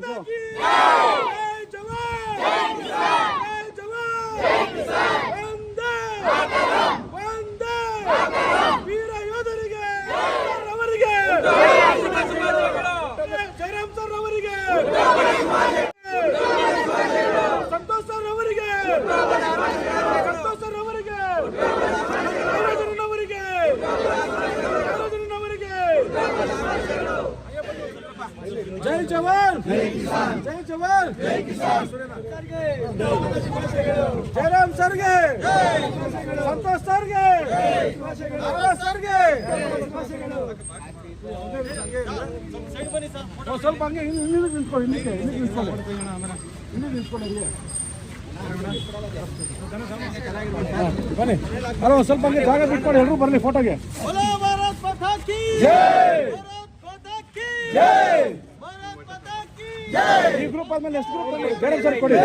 ಮಾತಾ ಕಿ ಜೈ ಜವಾನ್ ಜೈ ಜವಾನ್ ವಂದೇ ವಂದೇ ವೀರ ಯೋಧರಿಗೆ ಸರ್ ಅವರಿಗೆ ಜಯರಾಮ್ ಸರ್ ಅವರಿಗೆ ಸಂತೋಷ್ ಸರ್ ಅವರಿಗೆ ಸಂತೋಷ್ ಸರ್ ಅವರಿಗೆ ರಾಜನ್ ಅವರಿಗೆ ರಾಜನ್ ಅವರಿಗೆ ಜೈ ಜವಾನ್ ಜೈ ಜವಾನ್ ಜಯರಾಮ್ ಸರ್ಗೆ. ಸಂತೋಷ್ ಸರ್ಗೆ. ಸರ್ಗೆ. ಸ್ವಲ್ಪ ಹಂಗೆ ಇನ್ನೂ ನಿಂತ್ಕೊಳ್ಳಿ ಹಿಂದಕ್ಕೆ ಹಿಂದಕ್ಕೆ ನಿಂತ್ಕೊಳ್ಳಿ ಇನ್ನೂ ನಿಂತ್ಕೊಳ್ಳಿ ಬನ್ನಿ. ಅಲ್ಲ ಸ್ವಲ್ಪ ಹಂಗೆ ಜಾಗ ಬಿಟ್ಕೊಂಡು ಎಲ್ಲರೂ ಬರ್ಲಿ ಫೋಟೋಗೆ ಜೈ! ಈ ಗ್ರೂಪ್ ಆದ್ಮೇಲೆ ಎಷ್ಟು ಗ್ರೂಪ್ ಬೇರೆ ಸರ್ ಕೊಡಿ.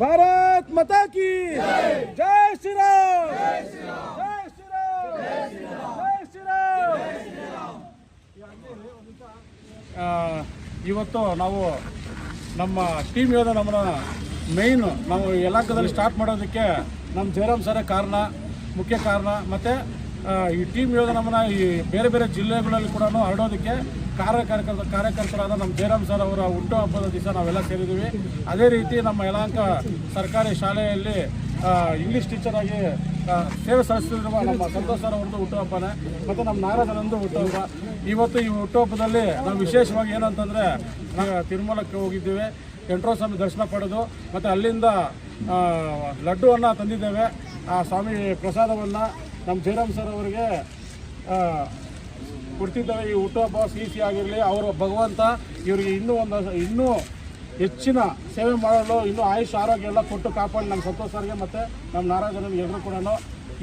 ಭಾರತ್ ಮತಾಕಿ ಜೈ! ಶ್ರೀರಾಮ್! ಜೈ ಶ್ರೀರಾಮ್! ಜೈ ಶ್ರೀರಾಮ್! ಇವತ್ತು ನಾವು ನಮ್ಮ ಟೀಮ್ ಯೋಧ ನಮ್ಮನ್ನ ಮೇಯ್ನ್ ನಾವು ಯಲಾಂಕದಲ್ಲಿ ಸ್ಟಾರ್ಟ್ ಮಾಡೋದಕ್ಕೆ ನಮ್ಮ ಜಯರಾಮ್ ಸರ ಕಾರಣ ಮುಖ್ಯ ಕಾರಣ ಮತ್ತು ಈ ಟೀಮ್ ಯೋಗ ನಮ್ಮನ್ನ ಈ ಬೇರೆ ಬೇರೆ ಜಿಲ್ಲೆಗಳಲ್ಲಿ ಕೂಡ ಹರಡೋದಕ್ಕೆ ಕಾರ್ಯಕರ್ತ, ಕಾರ್ಯಕರ್ತರಾದ ನಮ್ಮ ಜಯರಾಮ್ ಸರ್ ಅವರ ಹುಟ್ಟು ಹಬ್ಬದ ದಿವಸ ನಾವೆಲ್ಲ ಸೇರಿದ್ದೀವಿ. ಅದೇ ರೀತಿ ನಮ್ಮ ಯಲಹಂಕ ಸರ್ಕಾರಿ ಶಾಲೆಯಲ್ಲಿ ಇಂಗ್ಲೀಷ್ ಟೀಚರ್ ಆಗಿ ಸೇವೆ ಸಲ್ಲಿಸುತ್ತಿರುವ ನಮ್ಮ ಸಂತೋಷ್ ಸರ್ ಅವ್ರದ್ದು ಹುಟ್ಟುಹಬ್ಬನೇ ಮತ್ತು ನಮ್ಮ ನಾಗರಾಜನಂದು ಹುಟ್ಟುಹಬ್ಬ ಇವತ್ತು ಈ ಹುಟ್ಟುಹಬ್ಬದಲ್ಲಿ ನಾವು ವಿಶೇಷವಾಗಿ ಏನಂತಂದರೆ ನಾವು ತಿರುಮಲಕ್ಕೆ ಹೋಗಿದ್ದೇವೆ. ಎಂಟ್ರೋ ಸ್ವಾಮಿ ದರ್ಶನ ಪಡೆದು, ಮತ್ತು ಅಲ್ಲಿಂದ ಲಡ್ಡುವನ್ನು ತಂದಿದ್ದೇವೆ. ಆ ಸ್ವಾಮಿ ಪ್ರಸಾದವನ್ನು ನಮ್ಮ ಜಯರಾಮ್ ಸರ್ ಅವರಿಗೆ ಕೊಡ್ತಿದ್ದಾರೆ ಈ ಹುಟ್ಟುಹಬ್ಬ ಸಿಹಿ ಆಗಿರಲಿ. ಅವರು ಭಗವಂತ, ಇವರಿಗೆ ಇನ್ನೂ ಒಂದು ಇನ್ನೂ ಹೆಚ್ಚಿನ ಸೇವೆ ಮಾಡಲು ಇನ್ನೂ ಆಯುಷ್, ಆರೋಗ್ಯ ಎಲ್ಲ ಕೊಟ್ಟು ಕಾಪಾಡಿ ನಮ್ಮ ಸಂತೋಷ್ ಸರ್ಗೆ ಮತ್ತು ನಮ್ಮ ನಾರಾಯಣನಿಗೆ ಎಲ್ಲರೂ ಕೂಡ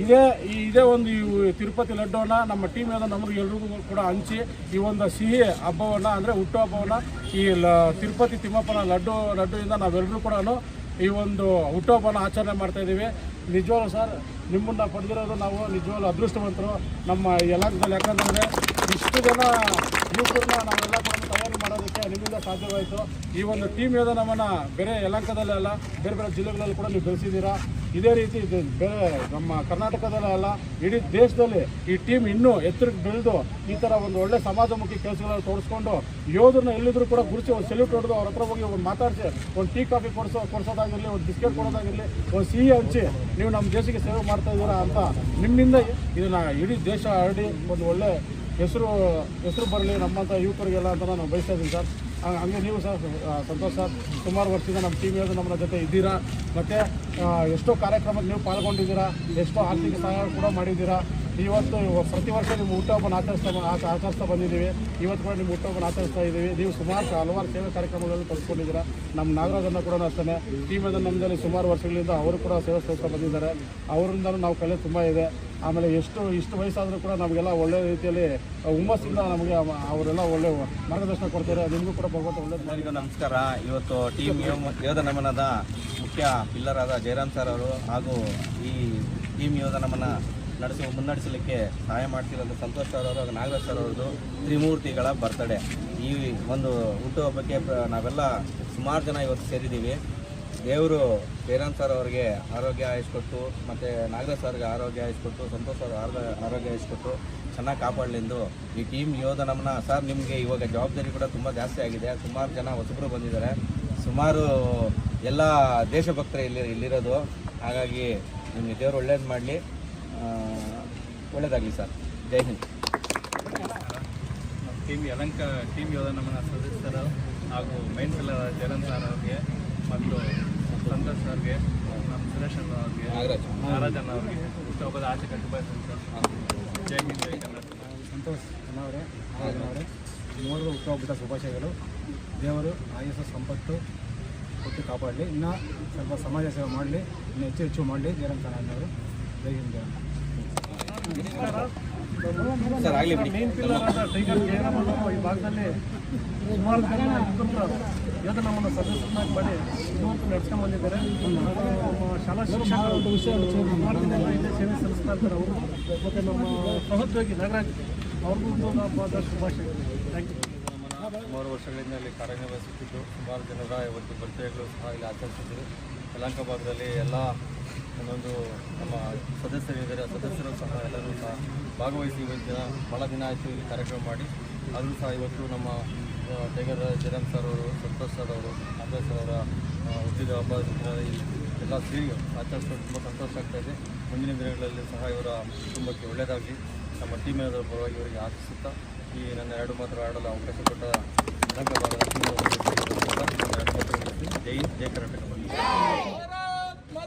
ಇದೇ, ಈ, ಇದೇ ಒಂದು ಈ ತಿರುಪತಿ ಲಡ್ಡುವನ್ನು ನಮ್ಮ ಟೀಮ್ ಏನೋ ನಮಗೆ ಎಲ್ರಿಗೂ ಕೂಡ ಹಂಚಿ ಈ ಒಂದು ಸಿಹಿ ಹಬ್ಬವನ್ನು, ಅಂದರೆ ಹುಟ್ಟುಹಬ್ಬವನ್ನು ಈ ಲ, ತಿರುಪತಿ ತಿಮ್ಮಪ್ಪನ ಲಡ್ಡು, ಲಡ್ಡುವಿಂದ ನಾವೆಲ್ಲರೂ ಕೂಡ ಈ ಒಂದು ಹುಟ್ಟುಹಬ್ಬನ ಆಚರಣೆ ಮಾಡ್ತಾ ಇದ್ದೀವಿ. ನಿಜವಾಗ್ಲೂ ಸರ್ ನಿಮ್ಮನ್ನ ಪಡೆದಿರೋದು ನಾವು ನಿಜವಾಗ್ಲೂ ಅದೃಷ್ಟವಂತರು. ನಮ್ಮ ಎಲ್ಲ ಯಾಕಂತಂದರೆ ಇಷ್ಟು ಜನ ಯುವಕರನ್ನ ನಾವೆಲ್ಲ ಕೂಡ ತಯಾರಿ ಮಾಡೋದಕ್ಕೆ ನಿಮ್ಮಿಂದ ಸಾಧ್ಯವಾಯಿತು. ಈ ಒಂದು ಟೀಮ್ ಯೋಧ ನಮ್ಮನ್ನು ಬೇರೆ ಯಲಂಕದಲ್ಲೇ ಅಲ್ಲ, ಬೇರೆ ಬೇರೆ ಜಿಲ್ಲೆಗಳಲ್ಲಿ ಕೂಡ ನೀವು ಬೆಳೆಸಿದ್ದೀರಾ? ಇದೇ ರೀತಿ ಬೇರೆ ನಮ್ಮ ಕರ್ನಾಟಕದಲ್ಲೇ ಅಲ್ಲ, ಇಡೀ ದೇಶದಲ್ಲಿ ಈ ಟೀಮ್ ಇನ್ನೂ ಎತ್ತರಕ್ಕೆ ಬೆಳೆದು ಈ ಥರ ಒಂದು ಒಳ್ಳೆ ಸಮಾಜಮುಖಿ ಕೆಲಸಗಳನ್ನು ತೋರಿಸ್ಕೊಂಡು ಯೋಧರನ್ನ ಎಲ್ಲಿದ್ರು ಕೂಡ ಗುರುಸಿ ಒಂದು ಸೆಲ್ಯೂಟ್ ಹೊಡೆದು ಅವ್ರ ಹತ್ರ ಹೋಗಿ ಒಂದು ಮಾತಾಡಿಸಿ, ಒಂದು ಟೀ, ಕಾಫಿ ಕೊಡಿಸೋ, ಕೊಡಿಸೋದಾಗಿರಲಿ, ಒಂದು ಬಿಸ್ಕೆಟ್ ಕೊಡೋದಾಗಿರಲಿ, ಒಂದು ಸಿಹಿ ಹಂಚಿ ನೀವು ನಮ್ಮ ದೇಶಕ್ಕೆ ಸೇವೆ ಮಾಡ್ತಾ ಇದ್ದೀರಾ ಅಂತ ನಿಮ್ಮಿಂದ ಇದನ್ನು ಇಡೀ ದೇಶ ಹರಡಿ ಒಂದು ಒಳ್ಳೆ ಹೆಸರು ಹೆಸರು ಬರಲಿ ನಮ್ಮಂಥ ಯುವಕರಿಗೆಲ್ಲ ಅಂತ ನಾನು ಬಯಸ್ತಾ ಇದ್ದೀನಿ ಸರ್. ಹಂಗೆ ನೀವು ಸರ್ ಸಂತೋಷ್ ಸರ್, ಸುಮಾರು ವರ್ಷದಿಂದ ನಮ್ಮ ಟೀಮ್ ಇರೋದು ನಮ್ಮ ಜೊತೆ ಇದ್ದೀರಾ? ಮತ್ತು ಎಷ್ಟೋ ಕಾರ್ಯಕ್ರಮಕ್ಕೆ ನೀವು ಪಾಲ್ಗೊಂಡಿದ್ದೀರಾ? ಎಷ್ಟೋ ಆರ್ಥಿಕ ಸಹಾಯ ಕೂಡ ಮಾಡಿದ್ದೀರಾ? ಇವತ್ತು ಪ್ರತಿ ವರ್ಷ ನಿಮ್ಮ ಹುಟ್ಟುಹಬ್ಬನ ಆಚರಿಸ್ತಾ ಆಚರಿಸ್ತಾ ಬಂದಿದ್ದೀವಿ. ಇವತ್ತು ಕೂಡ ನಿಮ್ಮ ಹುಟ್ಟುಹಬ್ಬನ ಆಚರಿಸ್ತಾ ಇದ್ದೀವಿ. ನೀವು ಸುಮಾರು ಹಲವಾರು ಸೇವೆ ಕಾರ್ಯಕ್ರಮಗಳಲ್ಲಿ ತೊಡ್ಕೊಂಡಿದ್ದೀರಾ ನಮ್ಮ ನಾಗರಾಜನ್ನ ಕೂಡ ಅಷ್ಟೇ ಟೀಮ್ ಯೋಧ ನಮ್ಮದಲ್ಲಿ ಸುಮಾರು ವರ್ಷಗಳಿಂದ ಅವರು ಕೂಡ ಸೇವೆ ಸಲ್ಲಿಸ್ತಾ ಬಂದಿದ್ದಾರೆ. ಅವರಿಂದಲೂ ನಾವು ಕಲೆ ತುಂಬ ಇದೆ. ಆಮೇಲೆ ಎಷ್ಟು, ಇಷ್ಟು ವಯಸ್ಸಾದರೂ ಕೂಡ ನಮಗೆಲ್ಲ ಒಳ್ಳೆ ರೀತಿಯಲ್ಲಿ ಹುಮ್ಮಸ್ಸಿಂದ ನಮಗೆ ಅವರೆಲ್ಲ ಒಳ್ಳೆ ಮಾರ್ಗದರ್ಶನ ಕೊಡ್ತಾರೆ. ನಿಮಗೂ ಕೂಡ ಭಗವಂತ ಒಳ್ಳೆ ಮಾಡಿ ನಮಸ್ಕಾರ. ಇವತ್ತು ಟೀಮ್ ಯೋಧ ನಮನದ ಮುಖ್ಯ ಪಿಲ್ಲರಾದ ಜಯರಾಮ್ ಸರ್ ಅವರು ಹಾಗೂ ಈ ಟೀಮ್ ಯೋಧ ನಮನ ನಡೆಸುವ ಮುನ್ನಡೆಸಲಿಕ್ಕೆ ಸಹಾಯ ಮಾಡ್ತಿರೋದು ಸಂತೋಷ್ ಸರ್ ಅವರು ಹಾಗೂ ನಾಗರಾಜ್ ಸರ್ ಅವ್ರದ್ದು ತ್ರಿಮೂರ್ತಿಗಳ ಬರ್ತಡೆ ಈ ಒಂದು ಹುಟ್ಟುಹಬ್ಬಕ್ಕೆ ನಾವೆಲ್ಲ ಸುಮಾರು ಜನ ಇವತ್ತು ಸೇರಿದ್ದೀವಿ. ದೇವರು ಜಯರಾಮ್ ಸರ್ ಅವರಿಗೆ ಆರೋಗ್ಯ ಆಯಿಸ್ಕೊಟ್ಟು, ಮತ್ತು ನಾಗರಾಜ್ ಸರ್ಗೆ ಆರೋಗ್ಯ ಆಯಿಸ್ಕೊಟ್ಟು, ಸಂತೋಷ್ ಸರ್ ಆರೋಗ್ಯ ಆರೋಗ್ಯ ಆಯಿಸ್ಕೊಟ್ಟು ಚೆನ್ನಾಗಿ ಕಾಪಾಡಲಿಂದು ಈ ಟೀಮ್ ಯೋಧ ನಮ್ಮನ್ನ ಸರ್ ನಿಮಗೆ ಇವಾಗ ಜವಾಬ್ದಾರಿ ಕೂಡ ತುಂಬ ಜಾಸ್ತಿ ಆಗಿದೆ. ಸುಮಾರು ಜನ ಹೊಸಬರು ಬಂದಿದ್ದಾರೆ. ಸುಮಾರು ಎಲ್ಲ ದೇಶಭಕ್ತರು ಇಲ್ಲಿ, ಇಲ್ಲಿರೋದು. ಹಾಗಾಗಿ ನಿಮಗೆ ದೇವರು ಒಳ್ಳೇದು ಮಾಡಲಿ. ಒಳ್ಳೇದಾಗಲಿ ಸರ್. ಜೈ ಹಿಂದ್. ಟೀಮ್ ಅಲಂಕ ಟೀಮ್ ಯೋಧ ನಮ್ಮನ ಸದಸ್ಯರು ಹಾಗೂ ಮೈನ್ ಪಿಲ್ಲರ್ ಜಯಂತ್ ಸರ್ ಅವ್ರಿಗೆ ಮತ್ತು ಸಂತೋಷ್ ಸರ್ಗೆ ನಮ್ಮ ಸುರೇಶ್ ಅಣ್ಣ ಅವ್ರಿಗೆ ನಾಗರಾಜ್. ಅಣ್ಣ ಅವ್ರಿಗೆ ಹುಟ್ಟುಹಬ್ಬದ ಆಚೆ ಕಟ್ಟಬಾರ್ದು ಸರ್. ಜೈ ಹಿಂದ್ ಜೈ ಕನ್ನಡ. ಸಂತೋಷ್ ಅಣ್ಣವರೇ ಅವರೇ ಮೂವರು ಹುಟ್ಟುಹಬ್ಬದ ಶುಭಾಶಯಗಳು. ದೇವರು ಆಯುಷ ಸಂಪತ್ತು ಕೊಟ್ಟು ಕಾಪಾಡಲಿ. ಇನ್ನೂ ಸ್ವಲ್ಪ ಸಮಾಜ ಸೇವೆ ಮಾಡಲಿ ಇನ್ನೂ ಹೆಚ್ಚು ಹೆಚ್ಚು ಮಾಡಲಿ ಜಯರಾಮ್ ಸರ್ ಅನ್ನೋರು ಜೈ ಹಿಂದ್ ಜೈ ಸರ್ ಆಗಲಿ ಬಿಡಿ ಮೇನ್ ಪಿಲ್ಲರ್ ಆದ ಟೈಗರ್ ಜಯರಾಮ್ ಅನ್ನೋರು ಈ ಭಾಗದಲ್ಲಿ ಸುಮಾರು ಜನ ಯೋಧ ನಮ್ಮನ್ನು ಸದಸ್ಯರನ್ನಾಗಿ ಮಾಡಿ ಇವತ್ತು ನಡ್ಸ್ಕೊಂಡು ಬಂದಿದ್ದಾರೆ. ನಮ್ಮ ಶಾಲಾ ಶಿಕ್ಷಕರು ಸುಮಾರು ಮಾಡ್ತಿದ್ದಾರೆ ಇಲ್ಲೇ ಸೇವೆ ಸಲ್ಲಿಸ್ತಾ ಇದ್ದಾರೆ ಅವರು. ಮತ್ತು ನಮ್ಮ ಸಹೋದ್ಯೋಗಿ ನಾಗರಾಜ್ ಅವ್ರಿಗೂ ನಮ್ಮ ಶುಭಾಶಯಗಳು ಥ್ಯಾಂಕ್ ಯು ಸುಮಾರು ವರ್ಷಗಳಿಂದ ಇಲ್ಲಿ ಕಾರ್ಯನಿರ್ವಹಿಸುತ್ತಿದ್ದು ಸುಮಾರು ಜನರ ಇವತ್ತು ಪರಿಚಯಗಳು ಸಹ ಇಲ್ಲಿ ಆಚರಿಸಿದ್ರು ಯಲಹಂಕ ಭಾಗದಲ್ಲಿ ಎಲ್ಲ ಒಂದೊಂದು ನಮ್ಮ ಸದಸ್ಯರಿದ್ದಾರೆ ಸದಸ್ಯರು ಸಹ ಎಲ್ಲರೂ ಸಹ ಭಾಗವಹಿಸಿ ಇವತ್ತು ದಿನ ಭಾಳ ದಿನ ಆಯಿತು ಇಲ್ಲಿ ಕಾರ್ಯಕ್ರಮ ಮಾಡಿ. ಆದರೂ ಸಹ ಇವತ್ತು ನಮ್ಮ ಟೈಗರ್ ಜಯರಾಮ್ ಸರ್ ಅವರು, ಸಂತೋಷ್ ಸರ್ ಅವರು ನಾಗರಾಜ್ ಸರ್ ಅವರ ಹುಟ್ಟಿದ ಹಬ್ಬ ಎಲ್ಲ ಸೇರಿ ಆಚರಿಸೋದು ತುಂಬ ಸಂತೋಷ ಆಗ್ತಾಯಿದೆ ಮುಂದಿನ ದಿನಗಳಲ್ಲಿ ಸಹ ಇವರ ಕುಟುಂಬಕ್ಕೆ ಒಳ್ಳೆಯದಾಗಲಿ. ನಮ್ಮ ಟೀಮ್ ಅವರ ಪರವಾಗಿ ಇವರಿಗೆ ಆಶಿಸುತ್ತಾ ಈ ನನ್ನ ಎರಡು ಮಾತ್ರ ಆಡಲು ಅವಕಾಶ ಕೊಟ್ಟ ಮುಗಿಸಿ ಜೈ ಜಯ ಕರ್ನಾಟಕ.